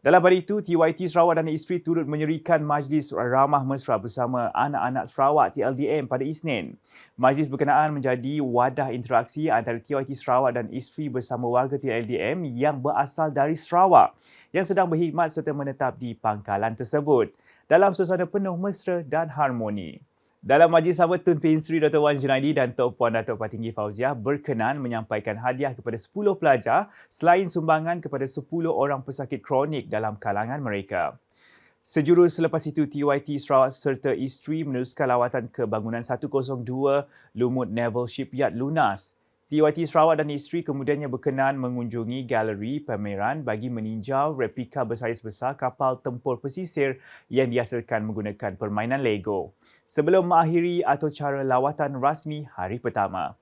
Dalam pada itu, TYT Sarawak dan isteri turut menyerikan Majlis Ramah Mesra bersama anak-anak Sarawak TLDM pada Isnin. Majlis berkenaan menjadi wadah interaksi antara TYT Sarawak dan isteri bersama warga TLDM yang berasal dari Sarawak yang sedang berkhidmat serta menetap di pangkalan tersebut dalam suasana penuh mesra dan harmoni. Dalam majlis sama Tun Pin Sri Dr. Wan Junaidi dan Tok Puan Datuk Patinggi Fauziah berkenan menyampaikan hadiah kepada 10 pelajar selain sumbangan kepada 10 orang pesakit kronik dalam kalangan mereka. Sejurus selepas itu, TYT Sarawak serta isteri meneruskan lawatan ke bangunan 102 Lumut Naval Shipyard Lunas TYT Sarawak dan isteri kemudiannya berkenan mengunjungi galeri pameran bagi meninjau replika bersaiz besar kapal tempur pesisir yang dihasilkan menggunakan permainan Lego sebelum mengakhiri atau cara lawatan rasmi hari pertama.